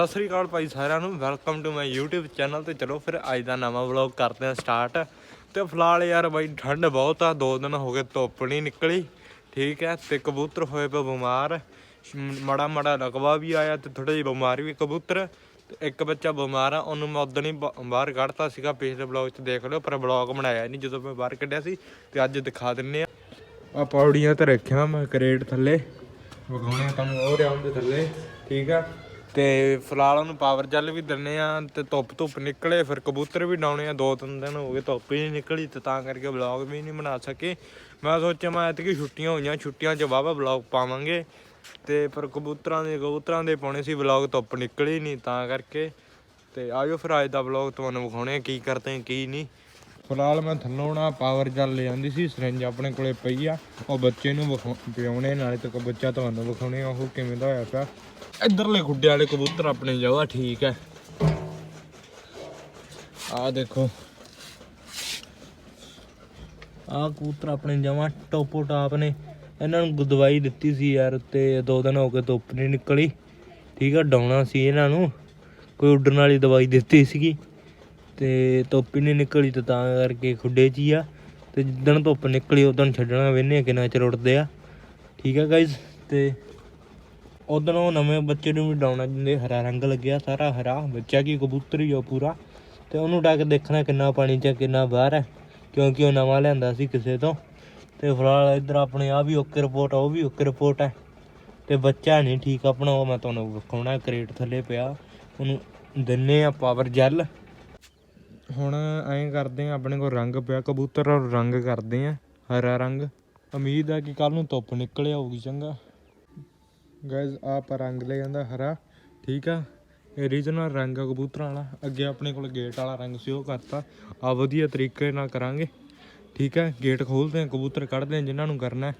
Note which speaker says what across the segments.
Speaker 1: ਸਤਿ ਸ੍ਰੀ ਅਕਾਲ ਭਾਈ ਸਾਰਿਆਂ ਨੂੰ। Welcome to my YouTube channel ਤੇ ਚਲੋ ਫਿਰ ਅੱਜ ਦਾ ਨਵਾਂ ਵਲੌਗ ਕਰਦੇ ਹਾਂ ਸਟਾਰਟ ਤੇ ਫਿਲਹਾਲ ਯਾਰ ਬਾਈ ਠੰਡ ਬਹੁਤ ਆ, ਦੋ ਦਿਨ ਹੋ ਗਏ ਧੁੱਪ ਨਹੀਂ ਨਿਕਲੀ। ਠੀਕ ਹੈ, ਤੇ ਕਬੂਤਰ ਹੋਏ ਪਏ ਬਿਮਾਰ। ਮੜਾ ਮੜਾ ਲਕਵਾ ਵੀ ਆਇਆ ਤੇ ਥੋੜਾ ਜਿਹਾ ਬਿਮਾਰ ਵੀ ਕਬੂਤਰ। ਤੇ ਇੱਕ ਬੱਚਾ ਬਿਮਾਰ ਆ, ਉਹਨੂੰ ਮੈਂ ਉਦੋਂ ਹੀ ਬ- ਬਾਹਰ ਕੱਢਤਾ ਸੀਗਾ, ਪਿਛਲੇ ਵਲੌਗ 'ਚ ਦੇਖ ਲਿਓ, ਪਰ ਵਲੌਗ ਬਣਾਇਆ ਨਹੀਂ ਜਦੋਂ ਮੈਂ ਬਾਹਰ ਕੱਢਿਆ ਸੀ, ਤੇ ਅੱਜ ਦਿਖਾ ਦਿੰਨੇ ਆ। ਆ ਪੌੜੀਆਂ ਤੇ ਰੱਖਿਆ ਮੈਂ, ਕਰੇਟ ਥੱਲੇ। ਵਿਖਾਉਣੇ ਆ ਤੁਹਾਨੂੰ, ਉਹ ਰਿਆਮ ਥੱਲੇ। ਠੀਕ ਆ ਤੇ ਫਿਲਹਾਲ ਉਹਨੂੰ ਪਾਵਰ ਜੈਲ ਵੀ ਦਿੰਨੇ ਆ ਤੇ ਧੁੱਪ ਧੁੱਪ ਨਿਕਲੇ, ਫਿਰ ਕਬੂਤਰ ਵੀ ਡਾਉਣੇ ਆ, ਦੋ ਤਿੰਨ ਦਿਨ ਹੋ ਗਏ ਧੁੱਪ ਹੀ ਨਹੀਂ ਨਿਕਲੀ ਤੇ ਤਾਂ ਕਰਕੇ ਵਲੌਗ ਵੀ ਨਹੀਂ ਬਣਾ ਸਕੇ। ਮੈਂ ਸੋਚਿਆ ਮੈਂ ਐਤਕੀ ਛੁੱਟੀਆਂ ਹੋਈਆਂ, ਛੁੱਟੀਆਂ 'ਚ ਵਾਹਵਾ ਵਲੌਗ ਪਾਵਾਂਗੇ ਤੇ ਪਰ ਕਬੂਤਰਾਂ ਦੇ ਕਬੂਤਰਾਂ ਦੇ ਪਾਉਣੇ ਸੀ ਵਲੌਗ ਧੁੱਪ ਨਿਕਲੀ ਨਹੀਂ ਤਾਂ ਕਰਕੇ। ਤੇ ਆਜੋ ਫਿਰ ਅੱਜ ਦਾ ਵਲੌਗ ਤੁਹਾਨੂੰ ਵਿਖਾਉਣੇ ਆ, ਕੀ ਕਰਦੇ ਆ, ਕੀ ਨਹੀਂ। ਫਿਲਹਾਲ ਮੈਂ ਥੱਲੋਂ ਨਾ ਪਾਵਰ ਜੈਲ ਲੈ ਆਂਦੀ ਸੀ ਸਿਰੰਜ ਆਪਣੇ ਕੋਲੇ ਪਈ ਆ। ਉਹ ਬੱਚੇ ਨੂੰ ਵਿਖਾਉ- ਪਿਆਉਣੇ, ਨਾਲੇ ਤੇ ਬੱਚਾ ਤੁਹਾਨੂੰ ਵਿਖਾਉਣੇ ਆ, ਉਹ ਕਿਵੇਂ ਦਾ ਹੋਇਆ ਪਿਆ। ਇਧਰਲੇ ਖੁੱਡੇ ਵਾਲੇ ਕਬੂਤਰ ਆਪਣੇ ਜਗ੍ਹਾ ਠੀਕ ਹੈ। ਆ ਦੇਖੋ। ਆ ਕਬੂਤਰ ਆਪਣੇ ਜਮਾ ਟੋਪੋ ਟਾਪ ਨੇ। ਇਹਨਾਂ ਨੂੰ ਦਵਾਈ ਦਿੱਤੀ ਸੀ ਯਾਰ ਤੇ ਦੋ ਦਿਨ ਹੋ ਕੇ ਧੁੱਪ ਨਹੀਂ ਨਿਕਲੀ। ਠੀਕ ਆ, ਡਾਉਣਾ ਸੀ ਇਹਨਾਂ ਨੂੰ। ਕੋਈ ਉੱਡਣ ਵਾਲੀ ਦਵਾਈ ਦਿੱਤੀ ਸੀਗੀ। ਤੇ ਧੁੱਪ ਹੀ ਨਹੀਂ ਨਿਕਲੀ ਤੇ ਤਾਂ ਕਰਕੇ ਖੁੱਡੇ 'ਚ ਹੀ ਆ। ਤੇ ਜਿੱਦਣ ਧੁੱਪ ਨਿਕਲੀ, ਉਦੋਂ ਛੱਡਣਾ ਵੇਨੇ ਕਿੰਨਾ ਚਿਰ ਉੱਡਦੇ ਆ। ਠੀਕ ਆ ਗਾਇਜ਼ ਤੇ ਉਦੋਂ ਉਹ ਨਵੇਂ ਬੱਚੇ ਨੂੰ ਵੀ ਡਾਉਣਾ ਜਿੰਦੇ ਹਰਾ ਰੰਗ ਲੱਗਿਆ ਸਾਰਾ ਹਰਾ, ਬੱਚਾ ਕੀ ਕਬੂਤਰ ਹੀ ਆ ਪੂਰਾ। ਤੇ ਉਹਨੂੰ ਡੱਕ ਦੇਖਣਾ ਕਿੰਨਾ ਪਾਣੀ 'ਚ, ਕਿੰਨਾ ਬਾਹਰ ਹੈ ਕਿਉਂਕਿ ਉਹ ਨਵਾਂ ਲਿਆਂਦਾ ਸੀ ਕਿਸੇ ਤੋਂ। ਤੇ ਫਿਲਹਾਲ ਇੱਧਰ ਆਪਣੇ ਆ ਵੀ ਓਕੇ ਰਿਪੋਰਟ ਆ, ਉਹ ਵੀ ਓਕੇ ਰਿਪੋਰਟ ਹੈ ਤੇ ਬੱਚਾ ਨਹੀਂ ਠੀਕ ਆਪਣਾ, ਉਹ ਮੈਂ ਤੁਹਾਨੂੰ ਵਿਖਾਉਣਾ, ਕਰੇਟ ਥੱਲੇ ਪਿਆ। ਉਹਨੂੰ ਦਿੰਨੇ ਆ ਪਾਵਰ ਜੈਲ ਹੁਣ ਐਂ ਕਰਦੇ ਆ, ਆਪਣੇ ਕੋਲ ਰੰਗ ਪਿਆ, ਕਬੂਤਰ ਔਰ ਰੰਗ ਕਰਦੇ ਆ, ਹਰਾ ਰੰਗ। ਉਮੀਦ ਆ ਕਿ ਕੱਲ ਨੂੰ ਧੁੱਪ ਨਿਕਲ ਆਊਗੀ ਚੰਗਾ। ਗਾਇਜ਼, ਆਪ ਰੰਗ ਲੈ ਜਾਂਦਾ ਹਰਾ, ਠੀਕ ਆ? ਇਹ ਰੀਜਨਲ ਰੰਗ ਆ ਕਬੂਤਰਾਂ ਵਾਲਾ। ਅੱਗੇ ਆਪਣੇ ਕੋਲ ਗੇਟ ਵਾਲਾ ਰੰਗ ਸੀ, ਉਹ ਕਰਤਾ। ਆ ਵਧੀਆ ਤਰੀਕੇ ਨਾਲ ਕਰਾਂਗੇ, ਠੀਕ ਹੈ ਗੇਟ ਖੋਲਦੇ ਆ, ਕਬੂਤਰ ਕੱਢਦੇ ਆ, ਜਿਨ੍ਹਾਂ ਨੂੰ ਕਰਨਾ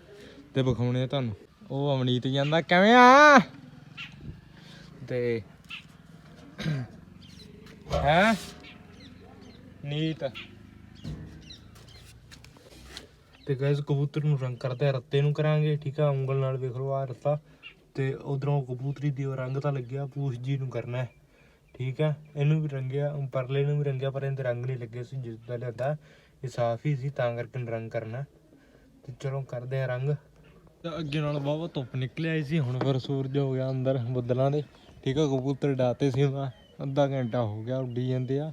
Speaker 1: ਤੇ ਵਿਖਾਉਣੇ ਆ ਤੁਹਾਨੂੰ। ਉਹ ਅਵਨੀਤ ਜਾਂਦਾ ਕਿਵੇਂ ਆ? ਤੇ, ਹੈ? ਨੀਤ ਤੇ ਗਾਇਸ ਕਬੂਤਰ ਨੂੰ ਰੰਗ ਕਰਦੇ ਆ ਰੱਤੇ ਨੂੰ ਕਰਾਂਗੇ, ਠੀਕ ਆ? ਉਂਗਲ ਨਾਲ ਵੇਖ ਲਓ ਆ ਰੱਤਾ। ਤੇ ਉਧਰੋਂ ਕਬੂਤਰੀ ਦੀ ਰੰਗ ਤਾਂ ਲੱਗਿਆ, ਪੂਛ ਜੀ ਨੂੰ ਕਰਨਾ ਹੈ, ਠੀਕ ਆ? ਇਹਨੂੰ ਵੀ ਰੰਗਿਆ ਪਰਲੇ ਨੂੰ ਵੀ ਰੰਗਿਆ, ਪਰ ਇਹਦੇ ਰੰਗ ਨਹੀਂ ਲੱਗੇ ਸੀ ਜਿਸ ਦਾ ਲਿਆਂਦਾ। ਇਹ ਸਾਫ਼ ਹੀ ਸੀ, ਤਾਂ ਕਰਕੇ ਇਹਨੂੰ ਰੰਗ ਕਰਨਾ ਤੇ ਚਲੋ ਕਰਦੇ ਆ ਰੰਗ। ਅੱਗੇ ਨਾਲ ਬਹੁਤ ਧੁੱਪ ਨਿਕਲ ਆਈ ਸੀ, ਹੁਣ ਫਿਰ ਸੂਰਜ ਹੋ ਗਿਆ ਅੰਦਰ ਬੱਦਲਾਂ ਦੇ। ਠੀਕ ਆ, ਕਬੂਤਰ ਡਾਤੇ ਸੀ, ਮੈਂ ਅੱਧਾ ਘੰਟਾ ਹੋ ਗਿਆ ਉੱਡੀ ਜਾਂਦੇ ਆ।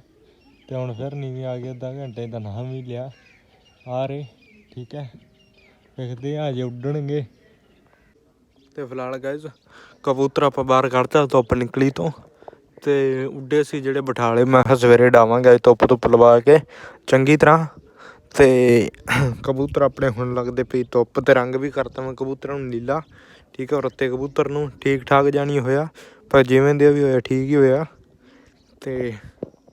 Speaker 1: ਤੇ ਹੁਣ ਫਿਰ ਨੀਵੇਂ ਆ ਗਏ ਅੱਧਾ ਘੰਟੇ ਦਾ ਨਾਮ ਵੀ ਲਿਆ। ਆ ਰਹੇ, ਠੀਕ ਹੈ। ਵੇਖਦੇ ਆ ਜੇ ਉੱਡਣਗੇ। ਤੇ ਫਿਲਹਾਲ ਗਾਇਜ਼ ਕਬੂਤਰ ਆਪਾਂ ਬਾਹਰ ਕੱਢਤਾ ਧੁੱਪ ਨਿਕਲੀ ਤੋਂ। ਤੇ ਉੱਡੇ ਸੀ ਜਿਹੜੇ ਬਠਾਲੇ, ਮੈਂ ਕਿਹਾ ਸਵੇਰੇ ਡਾਵਾਂਗੇ, ਅੱਜ ਧੁੱਪ ਧੁੱਪ ਲਵਾ ਕੇ, ਚੰਗੀ ਤਰ੍ਹਾਂ। ਤੇ ਕਬੂਤਰ ਆਪਣੇ ਹੁਣ ਲੱਗਦੇ ਪਈ ਧੁੱਪ ਤੇ ਰੰਗ ਵੀ ਕਰਤਾ ਮੈਂ ਕਬੂਤਰਾਂ ਨੂੰ ਨੀਲਾ। ਠੀਕ ਹੈ ਰੱਤੇ ਕਬੂਤਰ ਨੂੰ ਠੀਕ ਠਾਕ ਜਾਣੀ ਹੋਇਆ, ਪਰ ਜਿਵੇਂ ਦੇ ਵੀ ਹੋਇਆ, ਠੀਕ ਹੀ ਹੋਇਆ। ਤੇ